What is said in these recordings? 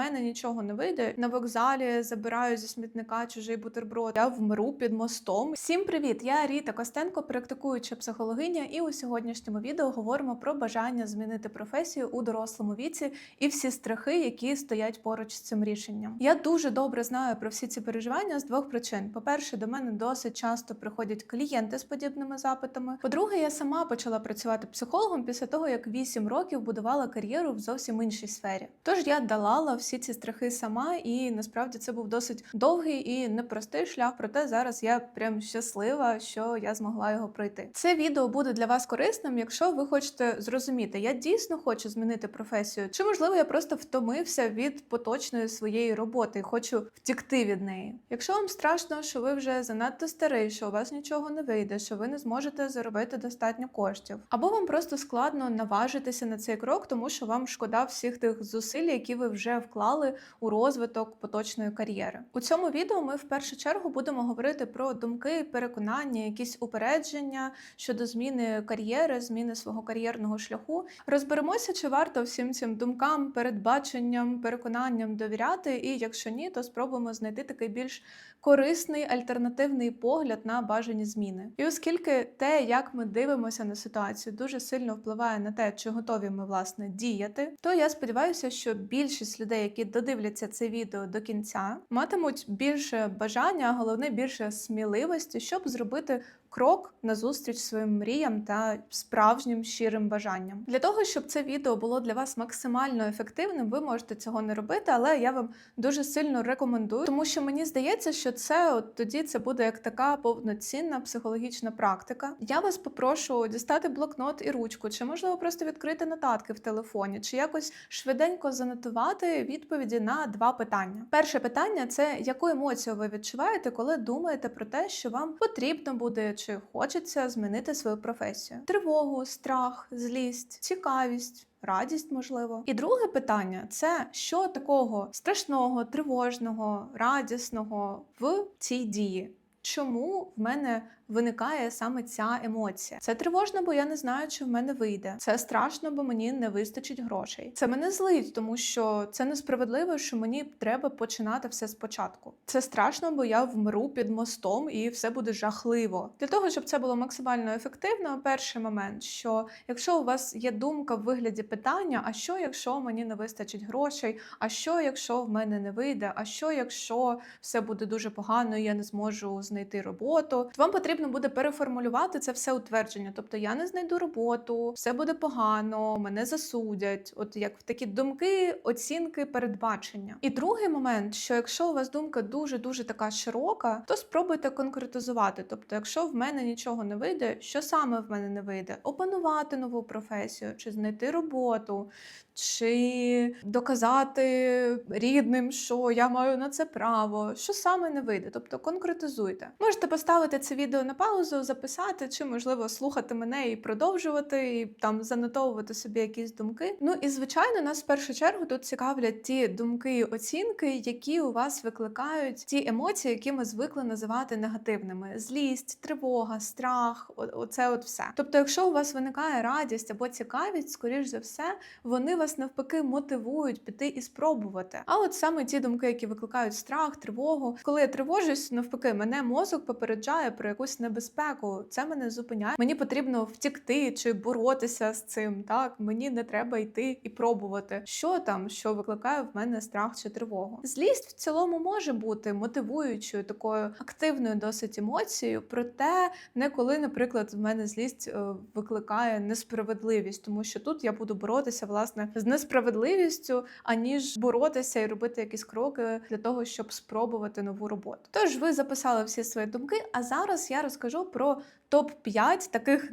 мене нічого не вийде, на вокзалі забираю зі смітника чужий бутерброд, я вмру під мостом. Всім привіт! Я Ріта Костенко, практикуюча психологиня, і у сьогоднішньому відео говоримо про бажання змінити професію у дорослому віці і всі страхи, які стоять поруч з цим рішенням. Я дуже добре знаю про всі ці переживання з двох причин: по-перше, до мене досить часто приходять клієнти з подібними запитами. По-друге, я сама почала працювати психологом після того, як 8 років будувала кар'єру в зовсім іншій сфері. Тож я долала всі ці страхи сама, і насправді це був досить довгий і непростий шлях. Проте зараз я прям щаслива, що я змогла його пройти. Це відео буде для вас корисним, якщо ви хочете зрозуміти, я дійсно хочу змінити професію, чи можливо я просто втомився від поточної своєї роботи і хочу втікти від неї. Якщо вам страшно, що ви вже занадто старий, що у вас нічого не вийде, що ви не зможете заробити достатньо коштів, або вам просто складно наважитися на цей крок, тому що вам шкода всіх тих зусиль, які ви вже вклали у розвиток поточної кар'єри. У цьому відео ми в першу чергу будемо говорити про думки, переконання, якісь упередження щодо зміни кар'єри, зміни свого кар'єрного шляху. Розберемося, чи варто всім цим думкам, передбаченням, переконанням довіряти, і якщо ні, то спробуємо знайти такий більш корисний альтернативний погляд на бажані зміни. І оскільки те, як ми дивимося на ситуацію, дуже сильно впливає на те, чи готові ми власне діяти, то я сподіваюся, що більшість людей, які додивляться це відео до кінця, матимуть більше бажання, а головне більше сміливості, щоб зробити крок назустріч своїм мріям та справжнім щирим бажанням. Для того, щоб це відео було для вас максимально ефективним, ви можете цього не робити, але я вам дуже сильно рекомендую, тому що мені здається, що це от тоді це буде як така повноцінна психологічна практика. Я вас попрошу дістати блокнот і ручку, чи можливо просто відкрити нотатки в телефоні, чи якось швиденько занотувати відповіді на два питання. Перше питання це яку емоцію ви відчуваєте, коли думаєте про те, що вам потрібно буде чи хочеться змінити свою професію: тривогу, страх, злість, цікавість. Радість, можливо, і друге питання це що такого страшного, тривожного, радісного в цій дії? Чому в мене виникає саме ця емоція? Це тривожно, бо я не знаю, чи в мене вийде. Це страшно, бо мені не вистачить грошей. Це мене злить, тому що це несправедливо, що мені треба починати все спочатку. Це страшно, бо я вмру під мостом і все буде жахливо. Для того щоб це було максимально ефективно, перший момент, що якщо у вас є думка в вигляді питання, а що якщо мені не вистачить грошей? А що якщо в мене не вийде? А що якщо все буде дуже погано, і я не зможу знайти роботу? То вам потрібно буде переформулювати це все утвердження. Тобто я не знайду роботу, все буде погано, мене засудять. От як в такі думки, оцінки, передбачення. І другий момент, що якщо у вас думка дуже дуже така широка, то спробуйте конкретизувати. Тобто, якщо в мене нічого не вийде, що саме в мене не вийде? Опанувати нову професію, чи знайти роботу, чи доказати рідним, що я маю на це право, що саме не вийде. Тобто конкретизуйте. Можете поставити це відео на паузу, записати, чи можливо слухати мене і продовжувати, і там занотовувати собі якісь думки. Ну і звичайно, нас в першу чергу тут цікавлять ті думки і оцінки, які у вас викликають ті емоції, які ми звикли називати негативними: злість, тривога, страх, оце от все. Тобто, якщо у вас виникає радість або цікавість, скоріш за все, вони вас навпаки мотивують піти і спробувати. А от саме ті думки, які викликають страх, тривогу, коли я тривожусь, навпаки, мене мозок попереджає про якусь небезпеку. Це мене зупиняє. Мені потрібно втікти чи боротися з цим. Так мені не треба йти і пробувати, що там, що викликає в мене страх чи тривогу. Злість в цілому може бути мотивуючою такою активною досить емоцією, проте не коли, наприклад, в мене злість е, викликає несправедливість, тому що тут я буду боротися власне з несправедливістю, аніж боротися і робити якісь кроки для того, щоб спробувати нову роботу. Тож ви записали всі свої думки. А зараз я розкажу про топ 5 таких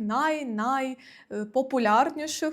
е,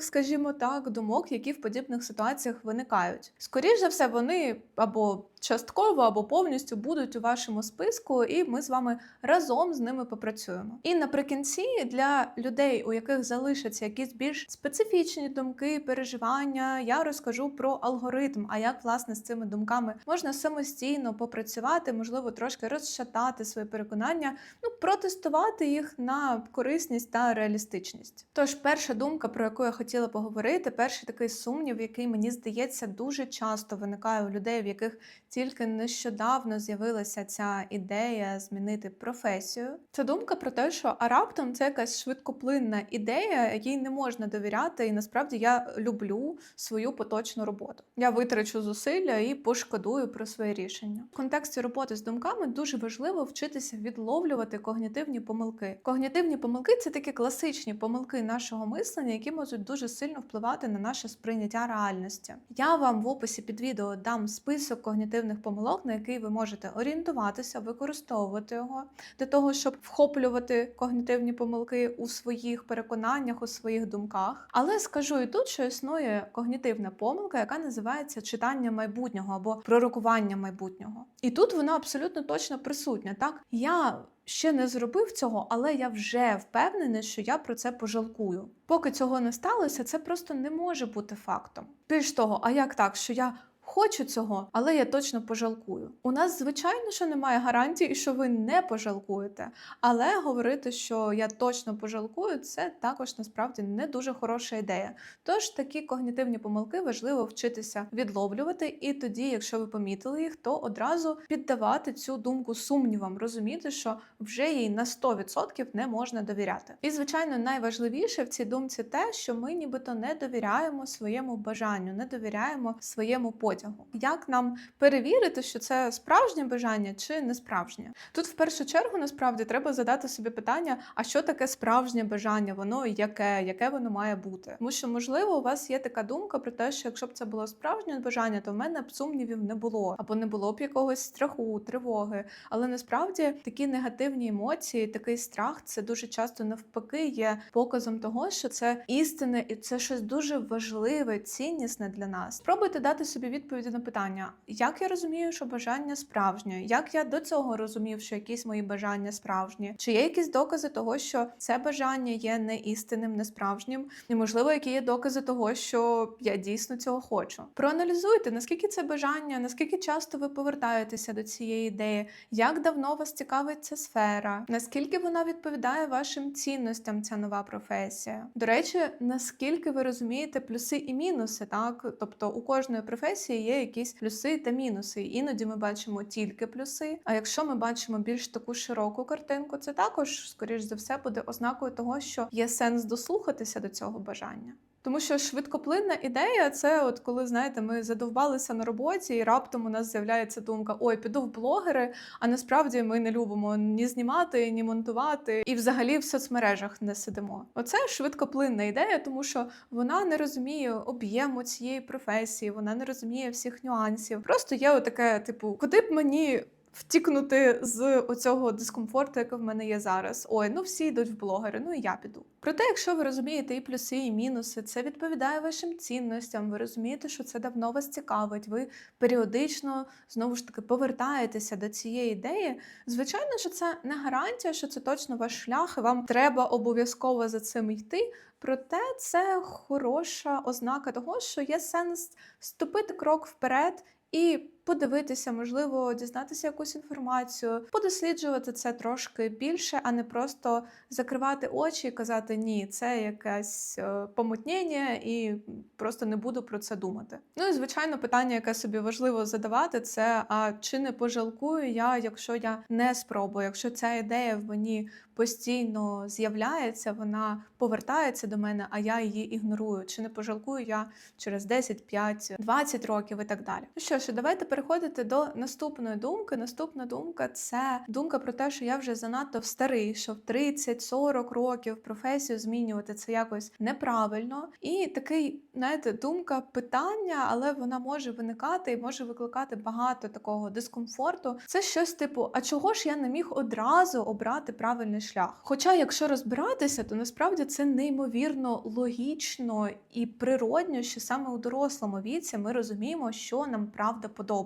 скажімо так, думок, які в подібних ситуаціях виникають. Скоріше за все, вони або частково, або повністю будуть у вашому списку, і ми з вами разом з ними попрацюємо. І наприкінці для людей, у яких залишаться якісь більш специфічні думки, переживання, я розкажу про алгоритм, а як власне з цими думками можна самостійно попрацювати, можливо, трошки розшатати свої переконання, ну протестувати їх на на корисність та реалістичність. Тож, перша думка, про яку я хотіла поговорити, перший такий сумнів, який мені здається дуже часто виникає у людей, в яких тільки нещодавно з'явилася ця ідея змінити професію. Це думка про те, що а раптом це якась швидкоплинна ідея, їй не можна довіряти, і насправді я люблю свою поточну роботу. Я витрачу зусилля і пошкодую про своє рішення. В контексті роботи з думками дуже важливо вчитися відловлювати когнітивні помилки. Когнітивні помилки це такі класичні помилки нашого мислення, які можуть дуже сильно впливати на наше сприйняття реальності. Я вам в описі під відео дам список когнітивних помилок, на який ви можете орієнтуватися, використовувати його для того, щоб вхоплювати когнітивні помилки у своїх переконаннях, у своїх думках. Але скажу і тут, що існує когнітивна помилка, яка називається читання майбутнього або пророкування майбутнього. І тут вона абсолютно точно присутня. Так я ще не зробив цього, але я вже впевнений, що я про це пожалкую. Поки цього не сталося, це просто не може бути фактом. Більш того, а як так, що я хочу цього, але я точно пожалкую. У нас, звичайно, що немає гарантії, що ви не пожалкуєте. Але говорити, що я точно пожалкую, це також насправді не дуже хороша ідея. Тож такі когнітивні помилки важливо вчитися відловлювати, і тоді, якщо ви помітили їх, то одразу піддавати цю думку сумнівам, розуміти, що вже їй на 100% не можна довіряти. І звичайно, найважливіше в цій думці те, що ми нібито не довіряємо своєму бажанню, не довіряємо своєму потягу. Як нам перевірити, що це справжнє бажання чи не справжнє? Тут в першу чергу насправді треба задати собі питання: а що таке справжнє бажання? Воно яке, яке воно має бути? Тому що, можливо, у вас є така думка про те, що якщо б це було справжнє бажання, то в мене б сумнівів не було, або не було б якогось страху, тривоги. Але насправді такі негативні емоції, такий страх, це дуже часто навпаки є показом того, що це істинне і це щось дуже важливе, ціннісне для нас. Спробуйте дати собі відповіді на питання, як я розумію, що бажання справжнє, як я до цього розумів, що якісь мої бажання справжні, чи є якісь докази того, що це бажання є не істинним, не справжнім, і можливо, які є докази того, що я дійсно цього хочу. Проаналізуйте, наскільки це бажання, наскільки часто ви повертаєтеся до цієї ідеї, як давно вас цікавить ця сфера, наскільки вона відповідає вашим цінностям, ця нова професія. До речі, наскільки ви розумієте плюси і мінуси, так? Тобто у кожної професії є якісь плюси та мінуси. Іноді ми бачимо тільки плюси. А якщо ми бачимо більш таку широку картинку, це також, скоріш за все, буде ознакою того, що є сенс дослухатися до цього бажання. Тому що швидкоплинна ідея це, от коли знаєте, ми задовбалися на роботі, і раптом у нас з'являється думка: ой, піду в блогери. А насправді ми не любимо ні знімати, ні монтувати, і взагалі в соцмережах не сидимо. Оце швидкоплинна ідея, тому що вона не розуміє об'єму цієї професії, вона не розуміє всіх нюансів. Просто є отаке, типу, куди б мені втікнути з оцього дискомфорту, який в мене є зараз. Ой, ну всі йдуть в блогери, ну і я піду. Проте, якщо ви розумієте і плюси, і мінуси, це відповідає вашим цінностям. Ви розумієте, що це давно вас цікавить. Ви періодично знову ж таки повертаєтеся до цієї ідеї. Звичайно, що це не гарантія, що це точно ваш шлях, і вам треба обов'язково за цим йти. Проте це хороша ознака того, що є сенс ступити крок вперед і подивитися, можливо, дізнатися якусь інформацію, подосліджувати це трошки більше, а не просто закривати очі і казати ні, це якесь е, помутнення, і просто не буду про це думати. Ну і звичайно, питання, яке собі важливо задавати, це а чи не пожалкую я, якщо я не спробую, якщо ця ідея в мені постійно з'являється, вона повертається до мене, а я її ігнорую. Чи не пожалкую я через 10, 5, 20 років і так далі. Ну що ж, давайте переходити до наступної думки. Наступна думка це думка про те, що я вже занадто старий, що в 30-40 років професію змінювати це якось неправильно. І такий, знаєте, думка питання, але вона може виникати і може викликати багато такого дискомфорту. Це щось типу: а чого ж я не міг одразу обрати правильний шлях? Хоча, якщо розбиратися, то насправді це неймовірно логічно і природньо, що саме у дорослому віці ми розуміємо, що нам правда подобається.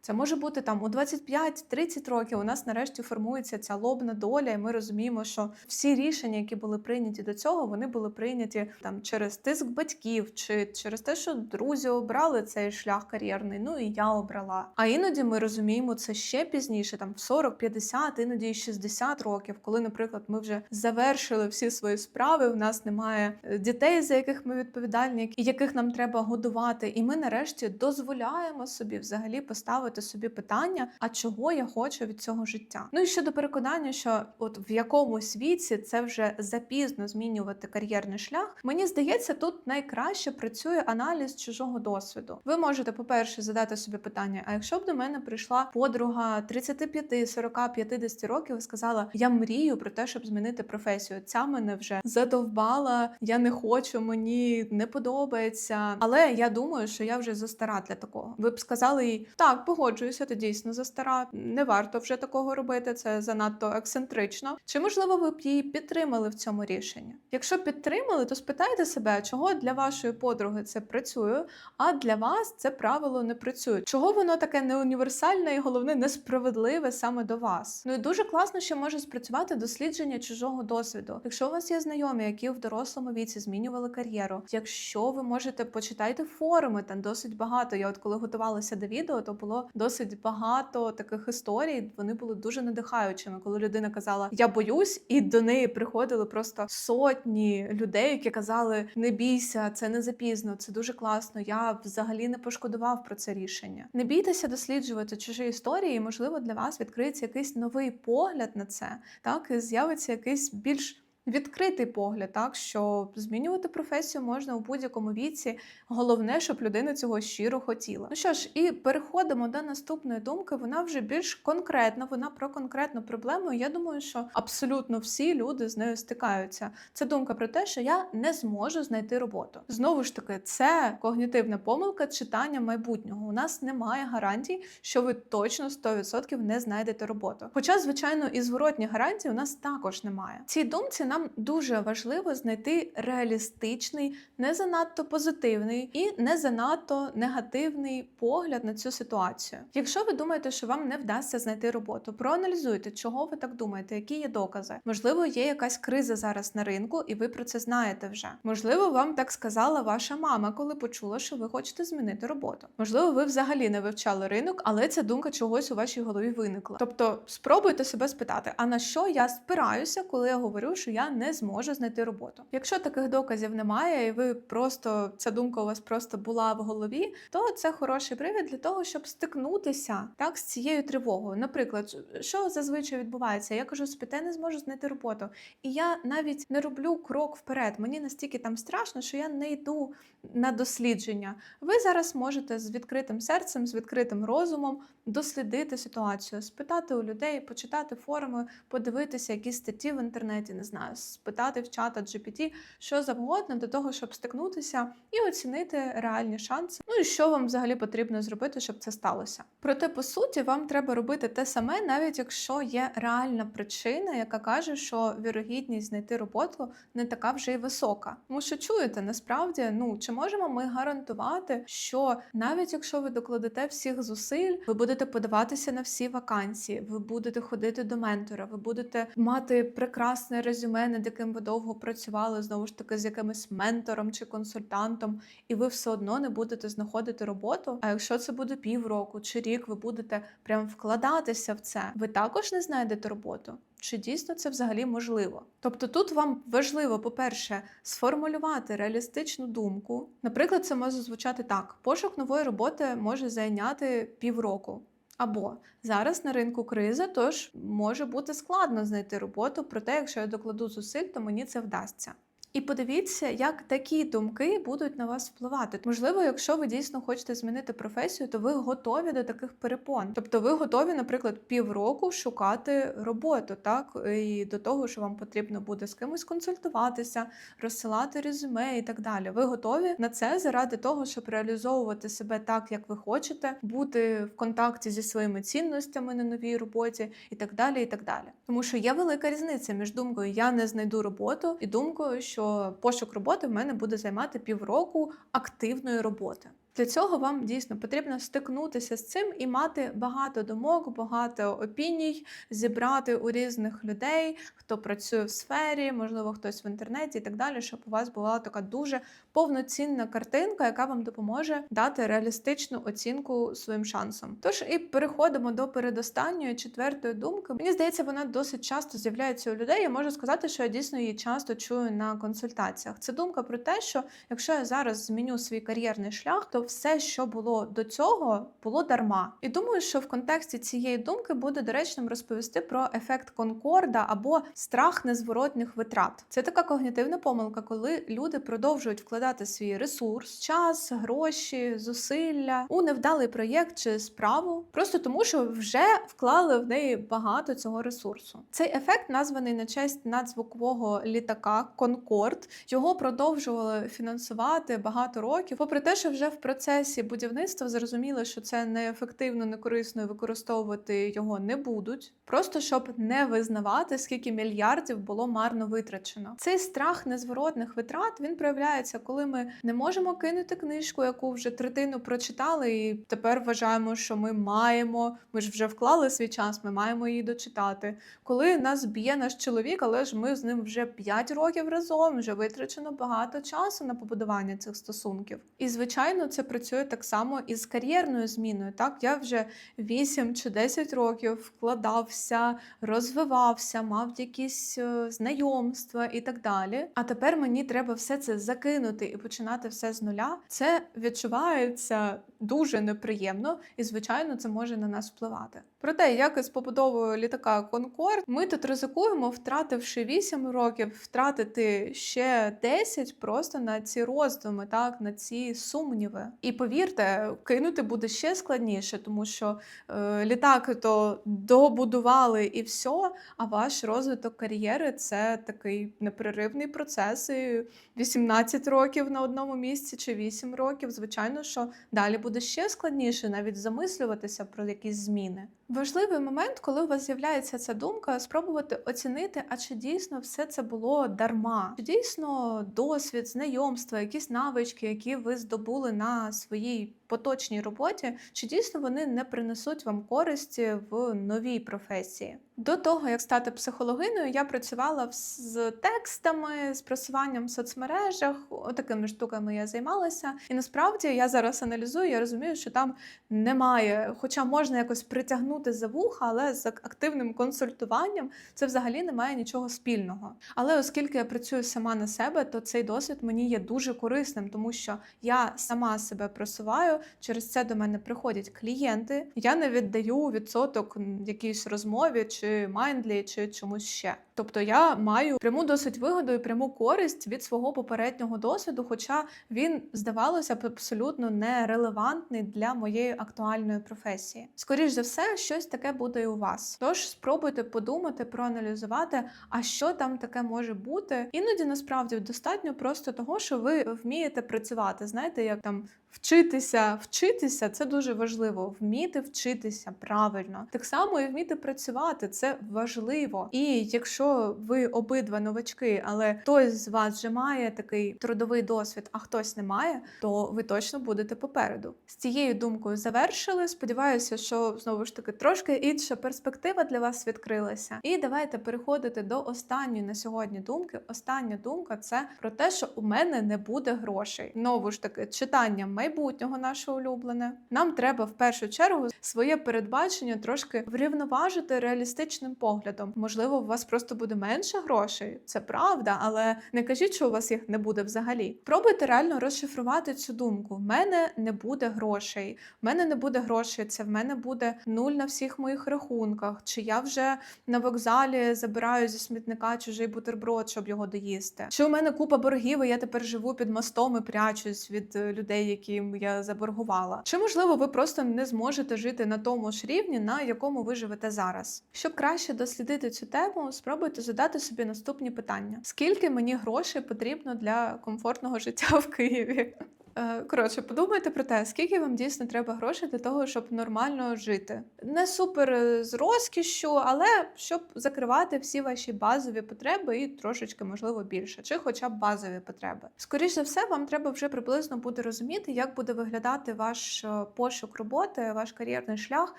Це може бути там у 25-30 років. У нас нарешті формується ця лобна доля, і ми розуміємо, що всі рішення, які були прийняті до цього, вони були прийняті там через тиск батьків чи через те, що друзі обрали цей шлях кар'єрний. Ну і я обрала. А іноді ми розуміємо це ще пізніше, там в 40, 50, іноді і 60 років, коли, наприклад, ми вже завершили всі свої справи. У нас немає е, дітей, за яких ми відповідальні, і яких нам треба годувати. І ми нарешті дозволяємо собі взагалі поставити собі питання: а чого я хочу від цього життя? Ну і щодо переконання, що от в якомусь віці це вже запізно змінювати кар'єрний шлях. Мені здається, тут найкраще працює аналіз чужого досвіду. Ви можете, по-перше, задати собі питання: а якщо б до мене прийшла подруга 35, 40, 50 років і сказала: Я мрію про те, щоб змінити професію. Ця мене вже задовбала, я не хочу, мені не подобається. Але я думаю, що я вже застара для такого. Ви б сказали їй: так, погоджуюся, ти дійсно застара. Не варто вже такого робити. Це занадто ексцентрично. Чи можливо ви б її підтримали в цьому рішенні? Якщо підтримали, то спитайте себе, чого для вашої подруги це працює, а для вас це правило не працює. Чого воно таке не універсальне і головне несправедливе саме до вас? Ну і дуже класно, що може спрацювати дослідження чужого досвіду. Якщо у вас є знайомі, які в дорослому віці змінювали кар'єру, якщо ви можете почитайте форуми, там досить багато. Я от коли готувалася до відео, то було досить багато таких історій. Вони були дуже надихаючими, коли людина казала Я боюсь, і до неї приходили просто сотні людей, які казали: Не бійся, це не запізно, це дуже класно. Я взагалі не пошкодував про це рішення. Не бійтеся досліджувати чужі історії, і можливо для вас відкриється якийсь новий погляд на це, так і з'явиться якийсь більш. Відкритий погляд, так що змінювати професію можна у будь-якому віці. Головне, щоб людина цього щиро хотіла. Ну що ж, і переходимо до наступної думки. Вона вже більш конкретна, вона про конкретну проблему. Я думаю, що абсолютно всі люди з нею стикаються. Це думка про те, що я не зможу знайти роботу. Знову ж таки, це когнітивна помилка читання майбутнього. У нас немає гарантій, що ви точно 100% не знайдете роботу. Хоча, звичайно, і зворотні гарантії у нас також немає. Цій думці нам дуже важливо знайти реалістичний, не занадто позитивний і не занадто негативний погляд на цю ситуацію. Якщо ви думаєте, що вам не вдасться знайти роботу, проаналізуйте, чого ви так думаєте, які є докази. Можливо, є якась криза зараз на ринку, і ви про це знаєте вже. Можливо, вам так сказала ваша мама, коли почула, що ви хочете змінити роботу. Можливо, ви взагалі не вивчали ринок, але ця думка чогось у вашій голові виникла. Тобто спробуйте себе спитати, а на що я спираюся, коли я говорю, що я не зможу знайти роботу. Якщо таких доказів немає, і ви просто ця думка у вас просто була в голові, то це хороший привід для того, щоб стикнутися так з цією тривогою. Наприклад, що зазвичай відбувається? Я кажу, спите, не зможу знайти роботу, і я навіть не роблю крок вперед. Мені настільки там страшно, що я не йду на дослідження. Ви зараз можете з відкритим серцем, з відкритим розумом дослідити ситуацію, спитати у людей, почитати форуми, подивитися якісь статті в інтернеті, не знаю, спитати в чата GPT, що завгодно для того, щоб стикнутися і оцінити реальні шанси. Ну і що вам взагалі потрібно зробити, щоб це сталося. Проте, по суті, вам треба робити те саме, навіть якщо є реальна причина, яка каже, що вірогідність знайти роботу не така вже й висока. Тому що чуєте, насправді, ну чи можемо ми гарантувати, що навіть якщо ви докладете всіх зусиль, ви будете подаватися на всі вакансії, ви будете ходити до ментора, ви будете мати прекрасне резюме, над яким ви довго працювали, знову ж таки, з якимось ментором чи консультантом, і ви все одно не будете знаходити роботу. А якщо це буде півроку чи рік, ви будете прям вкладатися в це, ви також не знайдете роботу. Чи дійсно це взагалі можливо? Тобто тут вам важливо, по-перше, сформулювати реалістичну думку. Наприклад, це може звучати так: пошук нової роботи може зайняти півроку. Або зараз на ринку криза, тож може бути складно знайти роботу, проте, якщо я докладу зусиль, то мені це вдасться. І подивіться, як такі думки будуть на вас впливати. Можливо, якщо ви дійсно хочете змінити професію, то ви готові до таких перепон. Тобто, ви готові, наприклад, півроку шукати роботу, так і до того, що вам потрібно буде з кимось консультуватися, розсилати резюме і так далі. Ви готові на це заради того, щоб реалізовувати себе так, як ви хочете, бути в контакті зі своїми цінностями на новій роботі, і так далі. І так далі. Тому що є велика різниця між думкою Я не знайду роботу і думкою, що що пошук роботи в мене буде займати півроку активної роботи. Для цього вам дійсно потрібно стикнутися з цим і мати багато думок, багато опіній, зібрати у різних людей, хто працює в сфері, можливо, хтось в інтернеті і так далі, щоб у вас була така дуже повноцінна картинка, яка вам допоможе дати реалістичну оцінку своїм шансам. Тож і переходимо до передостанньої четвертої думки. Мені здається, вона досить часто з'являється у людей. Я можу сказати, що я дійсно її часто чую на консультаціях. Це думка про те, що якщо я зараз зміню свій кар'єрний шлях, то все, що було до цього, було дарма. І думаю, що в контексті цієї думки буде доречним розповісти про ефект Конкорда або страх незворотних витрат. Це така когнітивна помилка, коли люди продовжують вкладати свій ресурс, час, гроші, зусилля у невдалий проєкт чи справу, просто тому, що вже вклали в неї багато цього ресурсу. Цей ефект названий на честь надзвукового літака Конкорд. Його продовжували фінансувати багато років, попри те, що вже в процесі будівництва зрозуміли, що це неефективно, некорисно і використовувати його не будуть, просто щоб не визнавати, скільки мільярдів було марно витрачено. Цей страх незворотних витрат він проявляється, коли ми не можемо кинути книжку, яку вже третину прочитали, і тепер вважаємо, що ми маємо. Ми ж вже вклали свій час, ми маємо її дочитати. Коли нас б'є наш чоловік, але ж ми з ним вже 5 років разом, вже витрачено багато часу на побудування цих стосунків. І звичайно, це працює так само і з кар'єрною зміною. Так, я вже 8 чи 10 років вкладався, розвивався, мав якісь е, знайомства і так далі. А тепер мені треба все це закинути і починати все з нуля. Це відчувається дуже неприємно, і звичайно, це може на нас впливати. Проте, як із побудовою літака Конкорд, ми тут ризикуємо, втративши 8 років, втратити ще 10 просто на ці роздуми, так на ці сумніви. І повірте, кинути буде ще складніше, тому що е, літак то добудували і все. А ваш розвиток кар'єри це такий непреривний процес. І 18 років на одному місці чи 8 років. Звичайно, що далі буде ще складніше навіть замислюватися про якісь зміни. Важливий момент, коли у вас з'являється ця думка, спробувати оцінити, а чи дійсно все це було дарма, чи дійсно досвід, знайомства, якісь навички, які ви здобули на своїй поточній роботі, чи дійсно вони не принесуть вам користі в новій професії. До того як стати психологиною, я працювала з текстами, з просуванням в соцмережах, такими штуками я займалася. І насправді я зараз аналізую, я розумію, що там немає, хоча можна якось притягнути за вуха, але з активним консультуванням це взагалі не має нічого спільного. Але оскільки я працюю сама на себе, то цей досвід мені є дуже корисним, тому що я сама себе просуваю. Через це до мене приходять клієнти. Я не віддаю відсоток якійсь розмові чи майндлі, чи чомусь ще. Тобто я маю пряму досить вигоду і пряму користь від свого попереднього досвіду, хоча він здавалося б абсолютно нерелевантний для моєї актуальної професії. Скоріш за все, щось таке буде і у вас. Тож спробуйте подумати, проаналізувати, а що там таке може бути. Іноді насправді достатньо просто того, що ви вмієте працювати. Знаєте, як там вчитися, вчитися це дуже важливо. Вміти вчитися правильно, так само і вміти працювати це важливо. І якщо ви обидва новачки, але хтось з вас вже має такий трудовий досвід, а хтось не має, то ви точно будете попереду. З цією думкою завершили. Сподіваюся, що знову ж таки трошки інша перспектива для вас відкрилася. І давайте переходити до останньої на сьогодні думки. Остання думка це про те, що у мене не буде грошей. Знову ж таки, читання майбутнього наше улюблене. Нам треба в першу чергу своє передбачення трошки врівноважити реалістичним поглядом. Можливо, у вас просто буде менше грошей, це правда, але не кажіть, що у вас їх не буде взагалі. Пробуйте реально розшифрувати цю думку. В мене не буде грошей. В мене не буде грошей. Це в мене буде нуль на всіх моїх рахунках. Чи я вже на вокзалі забираю зі смітника чужий бутерброд, щоб його доїсти? Чи у мене купа боргів, і я тепер живу під мостом і прячусь від е, людей, яким я заборгувала? Чи можливо ви просто не зможете жити на тому ж рівні, на якому ви живете зараз? Щоб краще дослідити цю тему, спробуйте задати собі наступні питання: скільки мені грошей потрібно для комфортного життя в Києві? Е, Коротше, подумайте про те, скільки вам дійсно треба грошей для того, щоб нормально жити. Не супер е, з розкішшю, але щоб закривати всі ваші базові потреби і трошечки, можливо, більше, чи хоча б базові потреби. Скоріше за все, вам треба вже приблизно буде розуміти, як буде виглядати ваш е, пошук роботи, ваш кар'єрний шлях.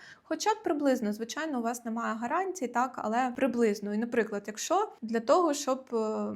Хоча б приблизно, звичайно, у вас немає гарантій, так, але приблизно. І, наприклад, якщо для того, щоб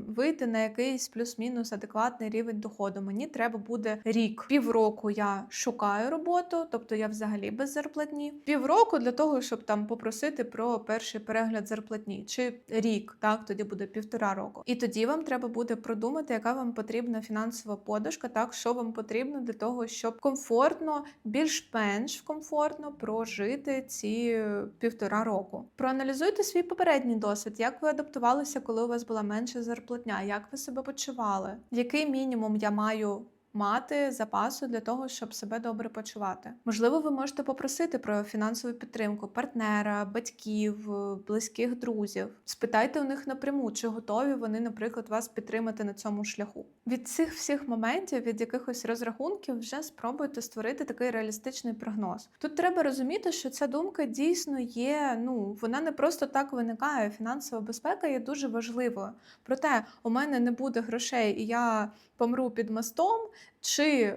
вийти на якийсь плюс-мінус адекватний рівень доходу, мені треба буде рік. Півроку я шукаю роботу, тобто я взагалі без зарплатні. Півроку для того, щоб там попросити про перший перегляд зарплатні, чи рік, так тоді буде півтора року. І тоді вам треба буде продумати, яка вам потрібна фінансова подушка, так що вам потрібно для того, щоб комфортно, більш-менш комфортно прожити ці півтора року. Проаналізуйте свій попередній досвід, як ви адаптувалися, коли у вас була менша зарплатня, як ви себе почували, який мінімум я маю. Мати запасу для того, щоб себе добре почувати. Можливо, ви можете попросити про фінансову підтримку партнера, батьків, е, близьких друзів. Спитайте у них напряму, чи готові вони, наприклад, вас підтримати на цьому шляху. Від цих всіх моментів, від якихось розрахунків, вже спробуйте створити такий реалістичний прогноз. Тут треба розуміти, що ця думка дійсно є. Ну вона не просто так виникає. Фінансова безпека є дуже важливою. Проте у мене не буде грошей, і я помру під мостом. Чи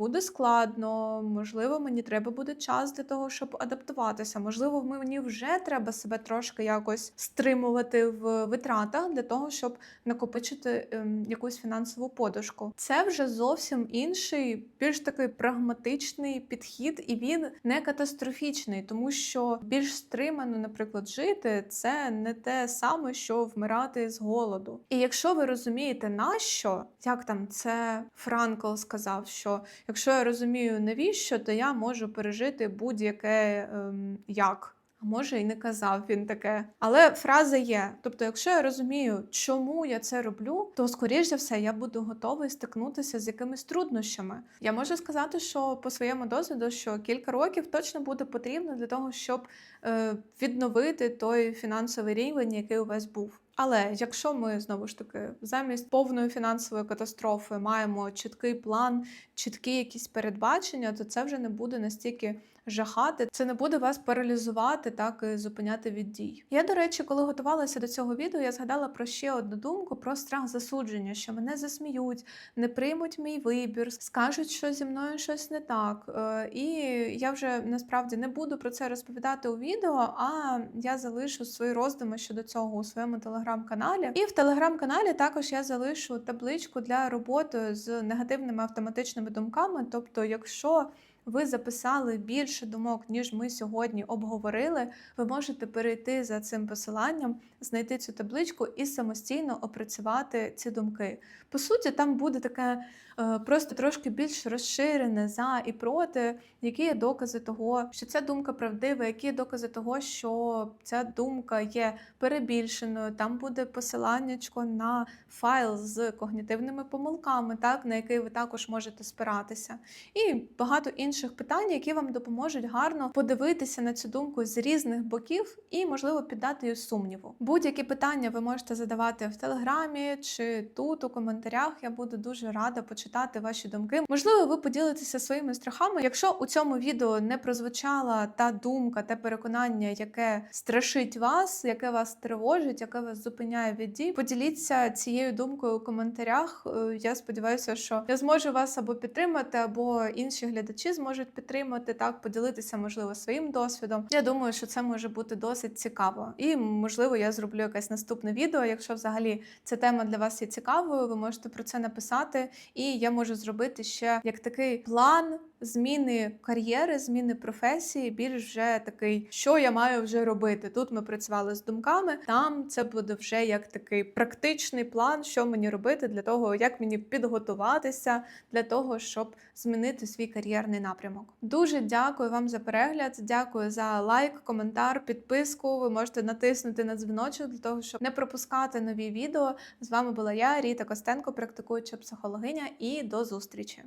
буде складно, можливо, мені треба буде час для того, щоб адаптуватися. Можливо, мені вже треба себе трошки якось стримувати в витратах для того, щоб накопичити ем, якусь фінансову подушку. Це вже зовсім інший, більш такий прагматичний підхід, і він не катастрофічний, тому що більш стримано, наприклад, жити це не те саме, що вмирати з голоду. І якщо ви розумієте, нащо, як там це Франкл сказав, що якщо я розумію, навіщо, то я можу пережити будь-яке ем, як. А може і не казав він таке. Але фраза є. Тобто, якщо я розумію, чому я це роблю, то скоріш за все я буду готовий стикнутися з якимись труднощами. Я можу сказати, що по своєму досвіду, що кілька років точно буде потрібно для того, щоб е, відновити той фінансовий рівень, який у вас був. Але якщо ми знову ж таки замість повної фінансової катастрофи маємо чіткий план, чіткі якісь передбачення, то це вже не буде настільки жахати, це не буде вас паралізувати, так і зупиняти від дій. Я, до речі, коли готувалася до цього відео, я згадала про ще одну думку про страх засудження, що мене засміють, не приймуть мій вибір, скажуть, що зі мною щось не так. Е, І я вже насправді не буду про це розповідати у відео, а я залишу свої роздуми щодо цього у своєму телеграм-каналі. І в телеграм-каналі також я залишу табличку для роботи з негативними автоматичними думками. Тобто, якщо ви записали більше думок, ніж ми сьогодні обговорили, ви можете перейти за цим посиланням, знайти цю табличку і самостійно опрацювати ці думки. По суті, там буде таке просто трошки більш розширене за і проти, які є докази того, що ця думка правдива, які є докази того, що ця думка є перебільшеною. Там буде посиланнячко на файл з когнітивними помилками, так на який ви також можете спиратися, і багато інших питань, які вам допоможуть гарно подивитися на цю думку з різних боків і, можливо, піддати її сумніву. Будь-які питання ви можете задавати в телеграмі чи тут у коментарях. Я буду дуже рада почитати ваші думки. Можливо, ви поділитеся своїми страхами. Якщо у цьому відео не прозвучала та думка, те переконання, яке страшить вас, яке вас тривожить, яке вас зупиняє від дій, поділіться цією думкою у коментарях. Е, Я сподіваюся, що я зможу вас або підтримати, або інші глядачі зможуть підтримати так, поділитися, можливо, своїм досвідом. Я думаю, що це може бути досить цікаво. І можливо, я зроблю якесь наступне відео. Якщо взагалі ця тема для вас є цікавою, ви можете про це написати, я можу зробити ще як такий план. Зміни кар'єри, зміни професії, більш вже такий, що я маю вже робити. Тут ми працювали з думками. Там це буде вже як такий практичний план, що мені робити для того, як мені підготуватися для того, щоб змінити свій кар'єрний напрямок. Дуже дякую вам за перегляд. Дякую за лайк, коментар, підписку. Ви можете натиснути на дзвіночок для того, щоб не пропускати нові відео. З вами була я, Ріта Костенко, практикуюча психологиня, і до зустрічі.